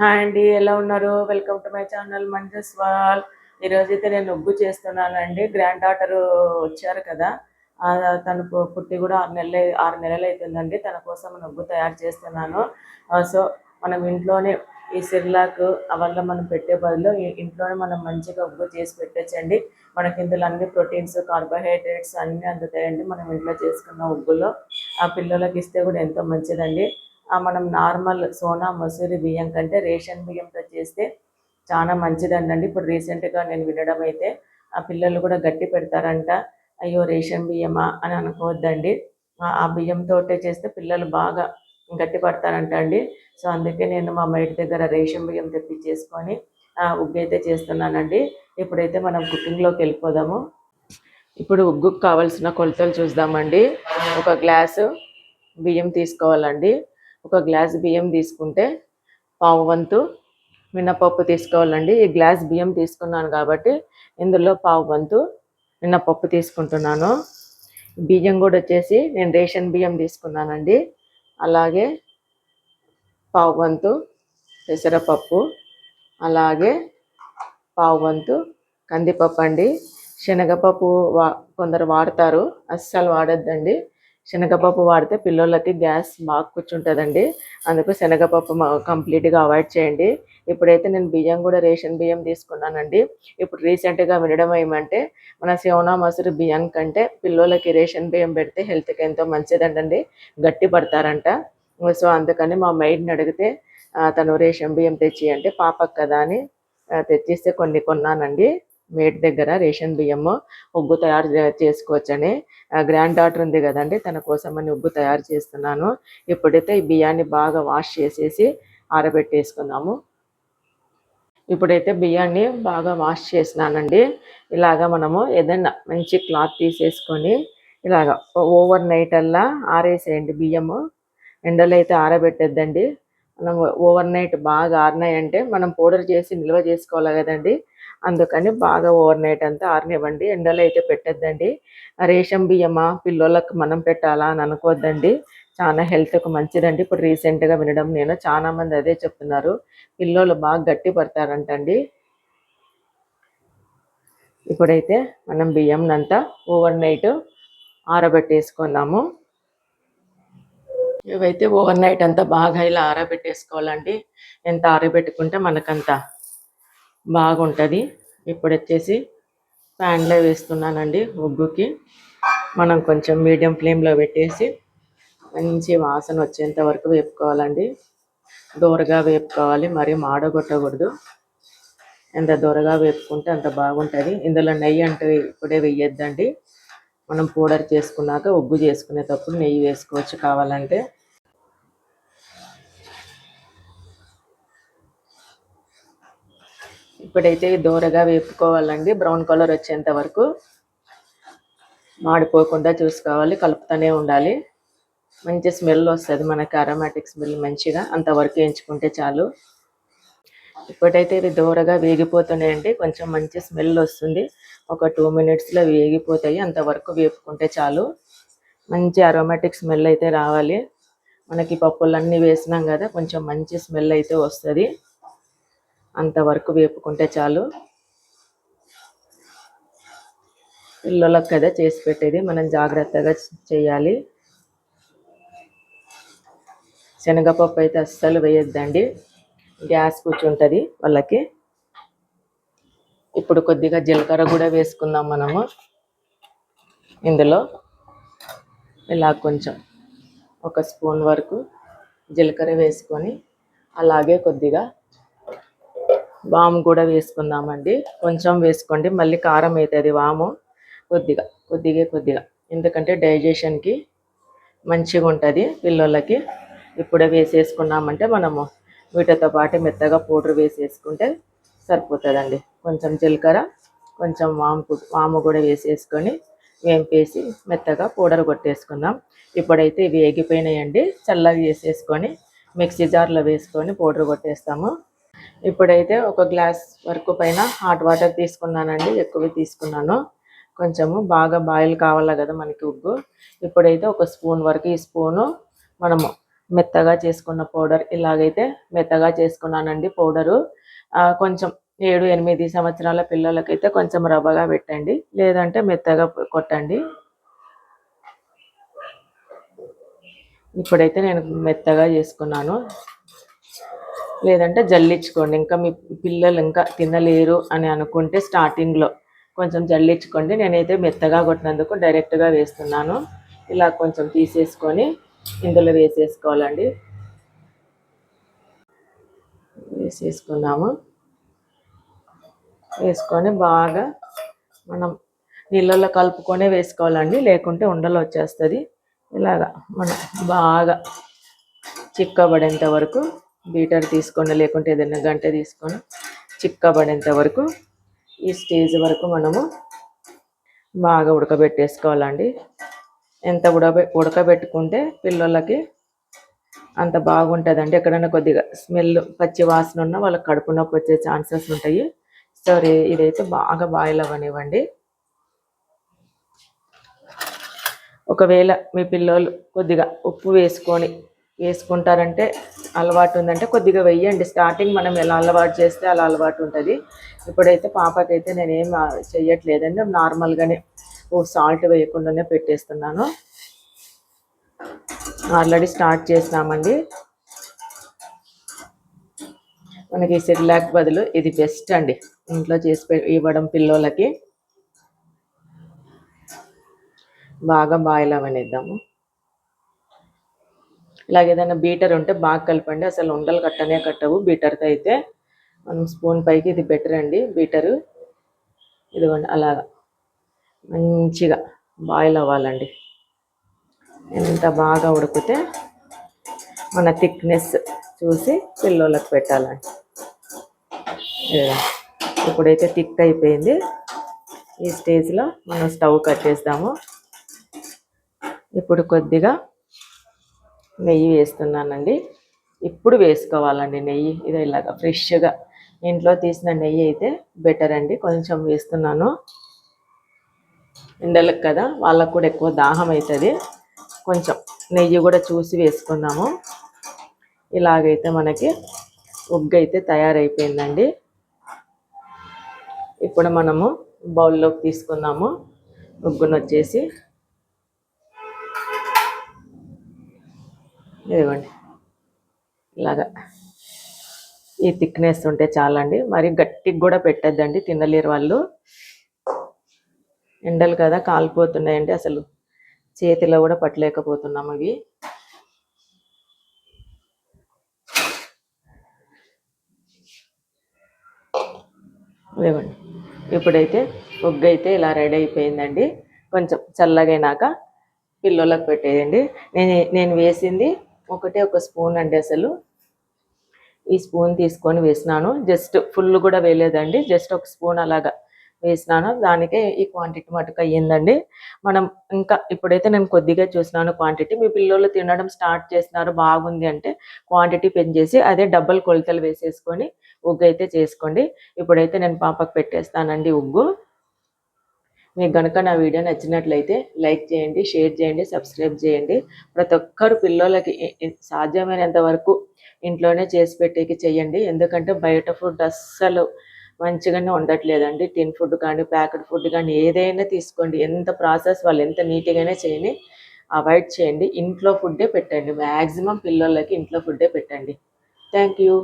Hi అండి ఎలా ఉన్నారు? Welcome to my channel Manju's wall ఈరోజు అయితే నేను ఉగ్గు చేస్తున్నానండి. గ్రాండ్ డాటర్ వచ్చారు కదా. తను పుట్టి కూడా ఆరు నెలలు ఆరు నెలలు అవుతుందండి తన కోసం నేను ఉగ్గు తయారు చేస్తున్నాను. సో మనం ఇంట్లోనే ఈ సిర్లాక్ అవల్ల మనం పెట్టే బదులు ఇంట్లోనే మనం మంచిగా ఉగ్గు చేసి పెట్టచ్చండి. మనకి ఇందులో అన్ని ప్రోటీన్స్ కార్బోహైడ్రేట్స్ అన్నీ అందుతాయండి. మనం ఇంట్లో చేసుకున్న ఉగ్గులో. ఆ పిల్లలకి ఇస్తే కూడా ఎంతో మంచిదండి. మనం నార్మల్ సోనా మసూరి బియ్యం కంటే రేషన్ బియ్యంతో చేస్తే చాలా మంచిదండి ఇప్పుడు రీసెంట్గా నేను వినడం అయితే ఆ పిల్లలు కూడా గట్టి పెడతారంట అయ్యో రేషన్ బియ్యమా? అని అనుకోవద్దండి. ఆ బియ్యంతో చేస్తే పిల్లలు బాగా గట్టి పడతారంట అండి. సో అందుకే నేను మా మైట్ దగ్గర రేషన్ బియ్యం తెప్పించేసుకొని ఆ ఉగ్గు అయితే చేస్తున్నానండి. ఇప్పుడైతే మనం కుకింగ్లోకి వెళ్ళిపోదాము. ఇప్పుడు ఉగ్గుకు కావాల్సిన కొలతలు చూద్దామండి. ఒక గ్లాసు బియ్యం తీసుకోవాలండి. ఒక గ్లాస్ బియ్యం తీసుకుంటే పావు వంతు మినపప్పు తీసుకోవాలండి. ఈ గ్లాస్ బియ్యం తీసుకున్నాను కాబట్టి ఇందులో పావు వంతు మినపప్పు తీసుకుంటున్నాను. బియ్యం కూడా వచ్చేసి నేను రేషన్ బియ్యం తీసుకున్నానండి. అలాగే పావు వంతు పెసరపప్పు అలాగే పావు వంతు కందిపప్పు అండి. శనగపప్పు వా కొందరు వాడతారు. అస్సలు వాడొద్దండి. శనగపప్పు వాడితే పిల్లలకి గ్యాస్ బాగా కూర్చుంటుందండి. అందుకు శనగపప్పు మా- కంప్లీట్గా అవాయిడ్ చేయండి. ఇప్పుడైతే నేను బియ్యం కూడా రేషన్ బియ్యం తీసుకున్నానండి. ఇప్పుడు రీసెంట్గా వినడం ఏమంటే మన సేవనా మసూరి బియ్యం కంటే పిల్లలకి రేషన్ బియ్యం పెడితే హెల్త్కి ఎంతో మంచిదండి గట్టి పడతారంట. సో అందుకని మా మెయిడ్ని అడిగితే తను రేషన్ బియ్యం తెచ్చి అంటే పాపకు కదా అని తెచ్చిస్తే కొన్ని కొన్నానండి. మేట్ దగ్గర రేషన్ బియ్యము ఉగ్గు తయారు చేసుకోవచ్చని గ్రాండ్ డాటర్ ఉంది కదండి తన కోసం అని ఉగ్గు తయారు చేస్తున్నాను. ఇప్పుడైతే ఈ బియ్యాన్ని బాగా వాష్ చేసేసి ఆరబెట్టేసుకున్నాము. ఇప్పుడైతే బియ్యాన్ని బాగా వాష్ చేసినానండి. ఇలాగ మనము ఏదైనా మంచి క్లాత్ తీసేసుకొని ఇలాగ ఓవర్ నైట్ అల్లా ఆరేసేయండి బియ్యము. ఎండలో అయితే ఆరబెట్టద్దండి. మనం ఓవర్ నైట్ బాగా ఆరినాయంటే మనం పౌడర్ చేసి నిల్వ చేసుకోవాలి కదండి. అందుకని బాగా ఓవర్ నైట్ అంతా ఆరినివ్వండి. ఎండలో అయితే పెట్టద్దండి. రేషన్ బియ్యమా పిల్లలకు మనం పెట్టాలా అని అనుకోవద్దండి చాలా హెల్త్కు మంచిదండి. ఇప్పుడు రీసెంట్గా వినడం నేను చాలా మంది అదే చెప్తున్నారు. పిల్లలు బాగా గట్టి పడతారంటండి. ఇప్పుడైతే మనం బియ్యంనంతా ఓవర్ నైట్ ఆరబెట్టేసుకున్నాము. ఇవైతే ఓవర్ నైట్ అంతా బాగా ఇలా ఆరబెట్టేసుకోవాలండి. ఎంత ఆరబెట్టుకుంటే మనకంత బాగుంటుంది. ఇప్పుడు వచ్చేసి ప్యాన్లో వేస్తున్నానండి ఉగ్గుకి. మనం కొంచెం మీడియం ఫ్లేమ్లో పెట్టేసి మంచి వాసన వచ్చేంత వరకు వేపుకోవాలండి. దూరగా వేపుకోవాలి మరి మాడగొట్టకూడదు. ఎంత దూరగా వేపుకుంటే అంత బాగుంటుంది. ఇందులో నెయ్యి అంటే ఇప్పుడే వేయొద్దండి. మనం పౌడర్ చేసుకున్నాక ఉగ్గు చేసుకునేటప్పుడు నెయ్యి వేసుకోవచ్చు కావాలంటే. ఇప్పుడైతే ఇది దూరగా వేపుకోవాలండి. బ్రౌన్ కలర్ వచ్చేంత వరకు మాడిపోకుండా చూసుకోవాలి. కలుపుతూనే ఉండాలి. మంచి స్మెల్ వస్తుంది మనకి అరోమాటిక్ స్మెల్ మంచిగా. అంతవరకు ఎంచుకుంటే చాలు. ఇప్పుడైతే ఇది దూరగా వేగిపోతున్నాయండి కొంచెం మంచి స్మెల్ వస్తుంది. ఒక టూ మినిట్స్లో వేగిపోతాయి. అంతవరకు వేపుకుంటే చాలు. మంచి అరోమాటిక్ స్మెల్ అయితే రావాలి. మనకి పప్పులన్నీ వేసినాం కదా కొంచెం మంచి స్మెల్ అయితే వస్తుంది. అంతవరకు వేపుకుంటే చాలు. పిల్లలకు కదా చేసి పెట్టేది మనం జాగ్రత్తగా చేయాలి. శనగపప్పు అయితే అస్సలు వేయొద్దండి. గ్యాస్ కూర్చుంటుంది వాళ్ళకి. ఇప్పుడు కొద్దిగా జీలకర్ర కూడా వేసుకుందాం మనము. ఇందులో ఇలా కొంచెం ఒక స్పూన్ వరకు జీలకర్ర వేసుకొని అలాగే కొద్దిగా వాము కూడా వేసుకుందామండి. కొంచెం వేసుకోండి. మళ్ళీ కారం అవుతుంది వాము. కొద్దిగా కొద్దిగా కొద్దిగా. ఎందుకంటే డైజెషన్కి మంచిగా ఉంటుంది పిల్లలకి ఇప్పుడే వేసేసుకున్నామంటే మనము వీటితో పాటు మెత్తగా పౌడర్ వేసేసుకుంటే సరిపోతుందండి. కొంచెం జీలకర్ర కొంచెం వాము వాము కూడా వేసేసుకొని వేంపేసి మెత్తగా పౌడర్ కొట్టేసుకుందాం. ఇప్పుడైతే ఇవి ఎగిపోయినాయండి చల్లగా చేసేసుకొని మిక్సీ జార్లో వేసుకొని పౌడర్ కొట్టేస్తాము. ఇప్పుడైతే ఒక గ్లాస్ వరకు పైన హాట్ వాటర్ తీసుకున్నానండి ఎక్కువ తీసుకున్నాను. కొంచెము బాగా బాయిల్ కావాలా కదా మనకి ఉగ్గు. ఇప్పుడైతే ఒక స్పూన్ వరకు ఈ స్పూను మనము మెత్తగా చేసుకున్న పౌడర్ ఇలాగైతే మెత్తగా చేసుకున్నానండి పౌడరు. కొంచెం ఏడు ఎనిమిది సంవత్సరాల పిల్లలకైతే కొంచెం రవ్వగా పెట్టండి లేదంటే మెత్తగా కొట్టండి. ఇప్పుడైతే నేను మెత్తగా చేసుకున్నాను. లేదంటే జల్లించుకోండి. ఇంకా మీ పిల్లలు ఇంకా తినలేరు అని అనుకుంటే స్టార్టింగ్లో కొంచెం జల్లించుకోండి. నేనైతే మెత్తగా కొట్టినందుకు డైరెక్ట్గా వేస్తున్నాను. ఇలా కొంచెం తీసేసుకొని ఇందులో వేసేసుకోవాలండి. వేసేసుకున్నాము. వేసుకొని బాగా మనం నీళ్ళల్లో కలుపుకొనే వేసుకోవాలండి. లేకుంటే ఉండలు వచ్చేస్తుంది. ఇలాగా మనం బాగా చిక్కబడేంత వరకు బీటర్ తీసుకొని లేకుంటే ఏదైనా గంట తీసుకొని చిక్కబడేంత వరకు ఈ స్టేజ్ వరకు మనము బాగా ఉడకబెట్టేసుకోవాలండి. ఎంత ఉడబె ఉడకబెట్టుకుంటే పిల్లలకి అంత బాగుంటుందండి. ఎక్కడైనా కొద్దిగా స్మెల్ పచ్చి వాసన ఉన్నా వాళ్ళకి కడుపు నొప్పి వచ్చే ఛాన్సెస్ ఉంటాయి. సరే ఇదైతే బాగా బాయిల్ అవ్వనివ్వండి. ఒకవేళ మీ పిల్లలు కొద్దిగా ఉప్పు వేసుకొని వేసుకుంటారంటే అలవాటు ఉందంటే కొద్దిగా వెయ్యండి. స్టార్టింగ్ మనం ఎలా అలవాటు చేస్తే అలా అలవాటు ఉంటుంది. ఇప్పుడైతే పాపకైతే నేనేం చెయ్యట్లేదండి. నార్మల్గానే ఓ సాల్ట్ వేయకుండానే పెట్టేస్తున్నాను. ఆల్రెడీ స్టార్ట్ చేసినామండి. మనకి సిరిలాక్ బదులు ఇది బెస్ట్ అండి. ఇంట్లో చేసి పె- ఇవ్వడం పిల్లోలకి బాగా బాయిల్ అవనిద్దాము. ఇలాగ ఏదైనా బీటర్ ఉంటే బాగా కలపండి. అసలు ఉండలు కట్టనే కట్టవు. బీటర్తో అయితే మనం స్పూన్ పైకి ఇది బెటర్ అండి. బీటరు. ఇదిగోండి అలాగా. మంచిగా బాయిల్ అవ్వాలండి. ఎంత బాగా ఉడికితే మన థిక్నెస్ చూసి పిల్లోళ్ళకి పెట్టాలండి. ఇప్పుడైతే థిక్ అయిపోయింది. ఈ స్టేజ్లో మనం స్టవ్ కట్టేద్దాము ఇప్పుడు కొద్దిగా నెయ్యి వేస్తున్నానండి. ఇప్పుడు వేసుకోవాలండి నెయ్యి. ఇది ఇలాగా ఫ్రెష్గా. ఇంట్లో తీసిన నెయ్యి అయితే బెటర్ అండి. కొంచెం వేస్తున్నాను. ఎండలకు కదా వాళ్ళకు కూడా ఎక్కువ దాహం అవుతుంది. కొంచెం నెయ్యి కూడా చూసి వేసుకున్నాము ఇలాగైతే మనకి ఉగ్గు అయితే తయారైపోయిందండి. ఇప్పుడు మనము బౌల్లోకి తీసుకున్నాము. ఉగ్గును వచ్చేసి ఇదిగోండి. ఇలాగా ఈ థిక్నెస్ ఉంటే చాలండి. మరి గట్టిగా కూడా పెట్టద్దండి తినలేరు వాళ్ళు. ఎండలు కదా కాలిపోతున్నాయండి. అసలు చేతిలో కూడా పట్టలేకపోతున్నాం అవి. లేవండి ఇప్పుడైతే ఉగ్గు అయితే ఇలా రెడీ అయిపోయిందండి. కొంచెం చల్లగైనాక పిల్లలకు పెట్టేయండి. నేను నేను వేసింది ఒకటే ఒక స్పూన్ అండి అసలు. ఈ స్పూన్ తీసుకొని వేసినాను. జస్ట్ ఫుల్ కూడా వేయలేదండి. జస్ట్ ఒక స్పూన్ అలాగా వేసినాను. దానికే ఈ క్వాంటిటీ మటుకు అయ్యిందండి. మనం ఇంకా ఇప్పుడైతే నేను కొద్దిగా చూసినాను క్వాంటిటీ. మీ పిల్లలు తినడం స్టార్ట్ చేసినారు బాగుంది అంటే క్వాంటిటీ పెంచేసి అదే డబ్బల్ కొలతలు వేసేసుకొని ఉగ్గు అయితే చేసుకోండి. ఇప్పుడైతే నేను పాపకు పెట్టేస్తానండి ఉగ్గు. మీకు కనుక నా వీడియో నచ్చినట్లయితే లైక్ చేయండి షేర్ చేయండి సబ్స్క్రైబ్ చేయండి. ప్రతి ఒక్కరు పిల్లలకి సాధ్యమైనంత వరకు ఇంట్లోనే చేసి పెట్టేకి చేయండి ఎందుకంటే బయట ఫుడ్ అస్సలు మంచిగానే ఉండట్లేదండి. టిన్ ఫుడ్ కానీ ప్యాకెట్ ఫుడ్ కానీ ఏదైనా తీసుకోండి. ఎంత ప్రాసెస్ వాళ్ళు ఎంత నీట్గానే చేయని అవాయిడ్ చేయండి. ఇంట్లో ఫుడ్డే పెట్టండి. మ్యాక్సిమం పిల్లలకి ఇంట్లో ఫుడ్డే పెట్టండి. Thank you.